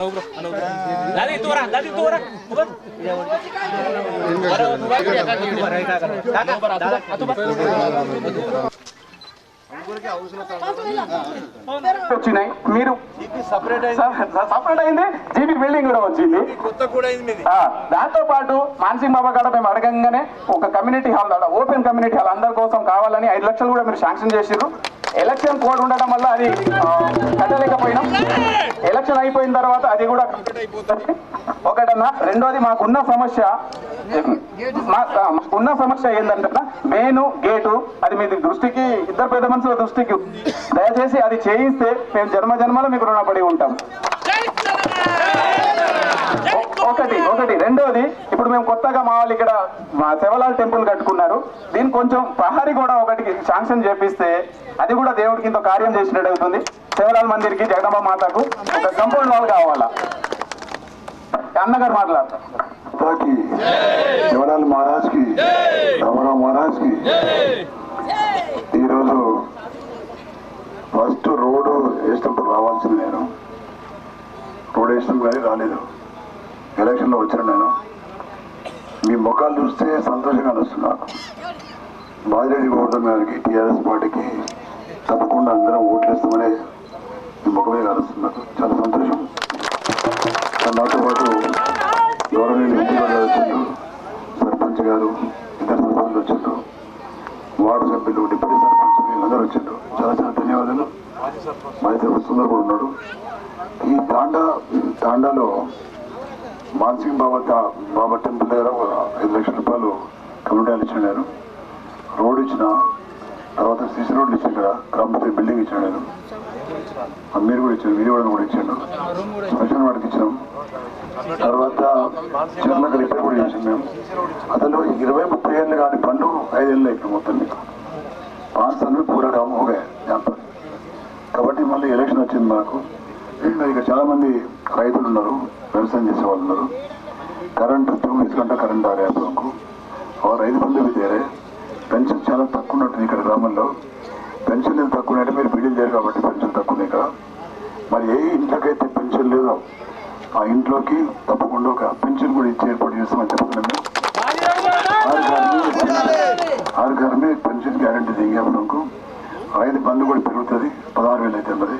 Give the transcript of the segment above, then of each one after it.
Dali, dali, వచ్చినాయి మీరు separate అయింది జీబీ బిల్డింగ్ కూడా వచ్చింది. దాంతో పాటు మానసింగ్ బాబా కాడ మేము అడగంగానే ఒక community hall open community hall అందరి కోసం కావాలని ఐదు లక్షలు కూడా మీరు శాంక్షన్ చేసిర్రు. ఎలక్షన్ కోడ్ ఉండడం వల్ల అది ఎలక్షన్ అయిపోయిన తర్వాత అది కూడా అయిపోతుంది. ఒకటన్నా రెండోది మాకున్న సమస్య మాకున్న సమస్య ఏంటంటే మెయిన్ గేటు అది మీ దృష్టికి ఇద్దరు పెద్ద మనుషుల దృష్టికి. దయచేసి అది చేయిస్తే మేము జన్మ జన్మలో మీకు రుణపడి ఉంటాం. ఒకటి ఒకటి రెండోది ఇప్పుడు మేము కొత్తగా మా వాళ్ళు ఇక్కడ మా శివలాల్ టెంపుల్ కట్టుకున్నారు. దీన్ని కొంచెం ప్రహరీ కూడా ఒకటి శాంక్షన్ చేపిస్తే అది కూడా దేవుడికి ఇంత కార్యం చేసినట్టు అవుతుంది. శివలాల్ మందిర్కి జగదంబ మాతకు ఒక కంపౌండ్ వాల్ కావాలా? అన్నగారు మాట్లాడతారు. శివలాల్ మహారాజ్కి రామారావు మహారాజ్కి ఈరోజు ఫస్ట్ రోడ్డు వేసినప్పుడు రావాల్సింది నేను. రోడ్ వేసినప్పుడు కానీ రాలేదు. ఎలక్షన్లో వచ్చాను నేను. మీ ముఖాలు చూస్తే సంతోషంగా అనిస్తున్నాను బాజిరెడ్డి గౌతమ్ గారికి టీఆర్ఎస్ పార్టీకి తప్పకుండా అందరం ఓట్లేస్తామనే మీ ముఖమే కలుస్తున్నారు చాలా సంతోషం. నాతో పాటు గౌరవనీయులు ఎంపీ గారు వచ్చారు సర్పంచ్ గారు ఇతర సర్పంచ్లు వచ్చారు వార్డు సభ్యులు డిప్యూటీ సర్పంచ్ వీళ్ళందరూ వచ్చారు. చాలా చాలా ధన్యవాదాలు. మాజీ సర్పంచ్ సుందర్ కూడా ఉన్నాడు ఈ తాండా తాండాలో మాన్సింగ్ బాబా బాబా టెంపుల్ దగ్గర ఒక ఐదు లక్షల రూపాయలు కమ్యూనిటీలు ఇచ్చాను నేను రోడ్ ఇచ్చిన తర్వాత సిసి రోడ్లు ఇచ్చిన ఇక్కడ. గ్రామ బిల్డింగ్ ఇచ్చాను నేను మీరు కూడా ఇచ్చారు. మీరు కూడా ఇచ్చాను స్పెషల్ వాడికి ఇచ్చాం. తర్వాత చర్లకు రిపేర్ కూడా చేసాం మేము. అసలు ఇరవై ముప్పై ఏళ్ళు కాని పన్ను ఐదేళ్ళు అయిపోయింది మొత్తం మీకు పాంచ్ సన్వి పూరా కాము ఒక కాబట్టి మళ్ళీ ఎలక్షన్ వచ్చింది మాకు. ఇక చాలామంది రైతులు ఉన్నారు. వ్యవసాయం చేసేవాళ్ళు ఉన్నారు. కరెంట్ తొమ్మిది గంట కరెంట్ ఆరు యాభై వరకు వారు ఐదు మంది చేరే పెన్షన్ చాలా తక్కువ ఉన్నట్టుంది ఇక్కడ గ్రామంలో. పెన్షన్ ఎంత తక్కువ ఉన్నాయంటే మీరు బిడ్డలు చేయరు కాబట్టి పెన్షన్ తక్కువ ఉన్నాయి ఇక్కడ. మరి ఏ ఇంట్లోకైతే పెన్షన్ లేదో ఆ ఇంట్లోకి తప్పకుండా ఒక పెన్షన్ కూడా ఇచ్చి ఏర్పాటు చేస్తామని చెప్తున్నాము ఆరు గారి పెన్షన్ గ్యారంటీ దిగేపడంకు ఐదు బంధు కూడా పెరుగుతుంది. పదహారు వేలు అయితే ఉన్నది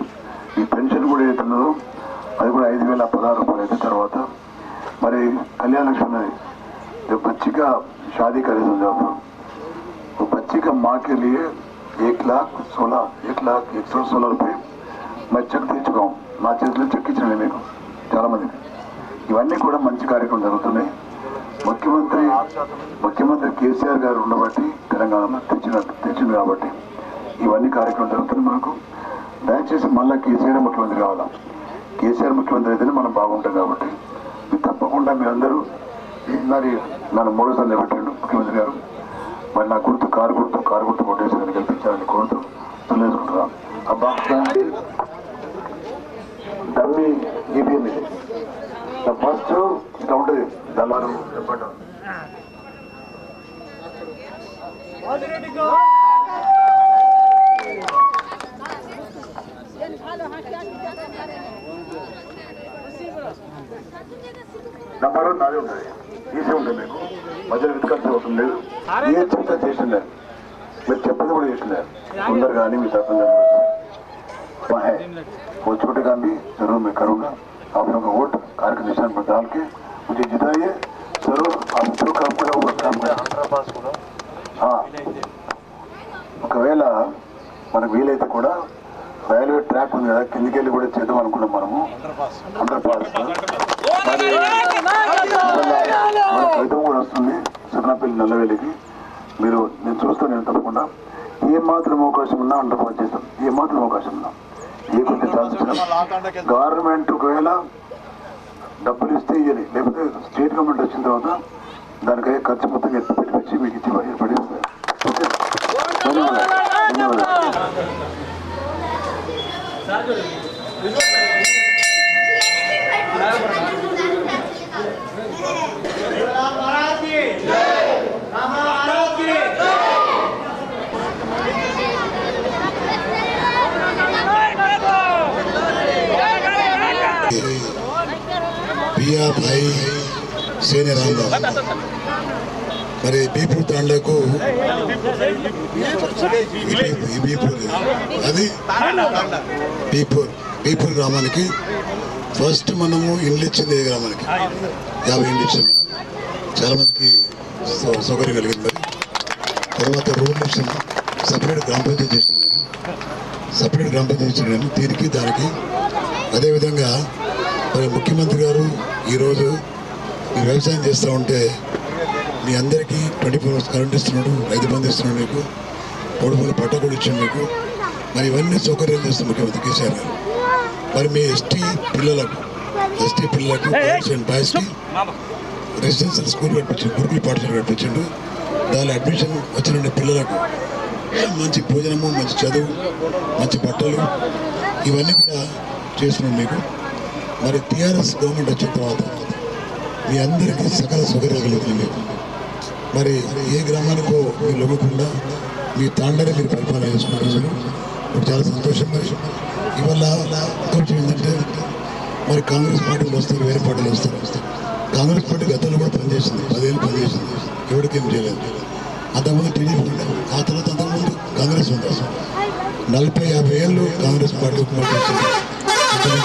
ఈ పెన్షన్ కూడా ఏదైతే ఉన్నదో అది కూడా ఐదు వేల పదహారు రూపాయలు అయితే తర్వాత మరి కళ్యాణ లక్ష్మి ఉన్నది जो बच्ची का शादी करे समझो आप लोग वो बच्ची का माँ के लिए एक लाख सोलह एक लाख एक सौ सोलह रुपये मैं చెక్ తెచ్చుకోం నా చేతిలో చెక్ ఇచ్చిన మీకు చాలా మందికి ఇవన్నీ కూడా మంచి కార్యక్రమం జరుగుతున్నాయి ముఖ్యమంత్రి ముఖ్యమంత్రి కేసీఆర్ గారు ఉండబట్టి తెలంగాణ తెచ్చిన తెచ్చింది కాబట్టి ఇవన్నీ కార్యక్రమం జరుగుతుంది మనకు దయచేసి మళ్ళా కేసీఆర్ ముఖ్యమంత్రి కావాలా కేసీఆర్ ముఖ్యమంత్రి అయితేనే మనం బాగుంటాం కాబట్టి. మీరు తప్పకుండా మీరందరూ మరి నన్ను మూడోసారి నిలబెట్టాడు ముఖ్యమంత్రి గారు. మరి నా గుర్తు కారు గుర్తు కారు గుర్తు కొట్టేసి గెలిపించాలని కోరుతూ తెలియజేసుకుంటున్నాను అబ్బా డమ్మీ ఈవీఎం ఇది ఫస్ట్ కౌంటర్ దళారు చెప్పండి. నంబరు నాదే ఉంటుంది ఈజీ ఉంటుంది మీకు మధ్యలో వెతకాల్సిన అవసరం లేదు ఏ చెప్తా చేసిండే మీరు చెప్పదు కూడా చేసిండే సుందర్ కానీ మీ సర్పంచ్ గారు वहाँ है वो छोटे काम भी जरूर मैं करूंगा आप लोगों का वोट कार्य के निशान पर डाल के मुझे जिताइए जरूर आप जो काम करो वो काम करो हाँ ఒకవేళ మనకు వీలైతే కూడా రైల్వే ట్రాక్ ఉంది కదా కిందికి వెళ్ళి కూడా చేద్దాం అనుకున్నాం మనము అండర్ పాస్ కూడా వస్తుంది సున్నపల్లి నల్లవేలికి మీరు నేను చూస్తాను నేను తప్పకుండా ఏ మాత్రం అవకాశం ఉన్నా అండర్ పాస్ చేస్తాం ఏ మాత్రం అవకాశం ఉన్నా ఏ కొంచెం ఛాన్స్ గవర్నమెంట్ ఒకవేళ డబ్బులు ఇస్తే ఇవ్వాలి లేకపోతే స్టేట్ గవర్నమెంట్ వచ్చిన తర్వాత దానికై ఖర్చు మొత్తం ఎత్తి పెట్టించి మీకు ఇచ్చి ఏర్పడి ఓకే ధన్యవాదాలు ధన్యవాదాలు Biar baik, saya ini మరి బీపూర్ తాండాకు ఈ బీపూర్ అది బీపూర్ బీపూర్ గ్రామానికి ఫస్ట్ మనము ఇండ్లు ఇచ్చింది ఏ గ్రామానికి? యాభై ఇండ్లు ఇచ్చాము చాలా మందికి సౌ- సౌకర్యం కలిగింది మరి. తర్వాత రోడ్లు ఇచ్చాము సపరేట్ గ్రామ పంచాయతీ చేసిన నేను. సపరేట్ గ్రామ పంచాయతీ ఇచ్చిన నేను. దీనికి దానికి అదేవిధంగా మరి ముఖ్యమంత్రి గారు ఈరోజు మీరు వ్యవసాయం చేస్తూ ఉంటే మీ అందరికీ ట్వంటీ ఫోర్ అవర్స్ కరెంట్ ఇస్తున్నాడు రైతు బంధు ఇస్తున్నాడు మీకు పొడుపుల పట్ట కూడా ఇచ్చాడు మీకు. మరి ఇవన్నీ సౌకర్యాలు చేస్తాం ముఖ్యమంత్రి కేసీఆర్ గారు. మరి మీ ఎస్టీ పిల్లలకు ఎస్టీ పిల్లలకు అండ్ బాయ్స్కి రెసిడెన్షియల్ స్కూల్ కట్టించాడు గురుకుల పాఠశాల కట్టించాడు. దానిలో అడ్మిషన్ వచ్చిన పిల్లలకు మంచి భోజనము మంచి చదువు మంచి బట్టలు ఇవన్నీ కూడా చేస్తున్నాం మీకు. మరి టీఆర్ఎస్ గవర్నమెంట్ వచ్చిన తర్వాత మీ అందరికీ సకల సౌకర్యాలు కలుగుతుంది మీకు. మరి ఏ గ్రామానికో మీరు లొంగకుండా మీ తాండని మీరు పరిపాలన చేసుకుంటున్నారు ఇప్పుడు చాలా సంతోషం మరి. ఇవల్ల కొంచెం ఏంటంటే మరి కాంగ్రెస్ పార్టీలు వస్తారు వేరే పార్టీలు వస్తారు. కాంగ్రెస్ పార్టీ గతంలో కూడా పనిచేసింది పదేళ్ళు పనిచేసింది. ఎవరికేం చేయలేదు. అంతకుముందు టీడీపీ ఉండే ఆ తర్వాత అంతకుముందు కాంగ్రెస్ ఉంది నలభై యాభై ఏళ్ళు కాంగ్రెస్ పార్టీ హుకుమత్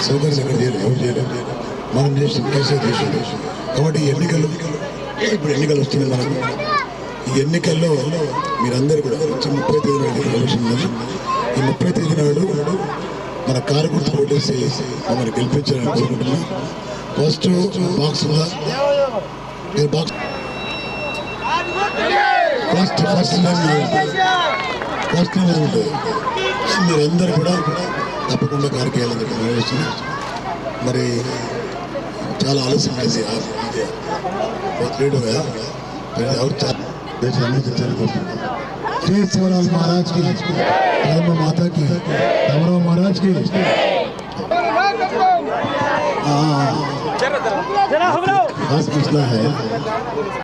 సౌకర్యం ఎక్కడ చేయలేదు ఎవరు చేయలేదు. మనం చేసిన కేసీఆర్ చేసింది కాబట్టి ఎన్నికలు ఇప్పుడు ఎన్నికలు వస్తున్నాయి మనకు. ఈ ఎన్నికల్లో మీరందరూ కూడా వచ్చి ముప్పై తేదీ నాడు ఎలక్షన్ ఈ ముప్పై తేదీ నాడు మన కారు గుర్తు ఓటేసి మమ్మల్ని గెలిపించాలని కోరుకుంటున్నాం. First box box first first first ఉంటుంది మీరందరూ కూడా తప్పకుండా కార్యక్రమాలు చెప్పి మరి చాలా ఆలస్యం అయింది बहुत लेट हो गया फिर और चार देश हमें से चल गए श्री शिवलाल महाराज की धर्म माता की धर्मराव महाराज की हाँ जरा हम लोग खास मसला है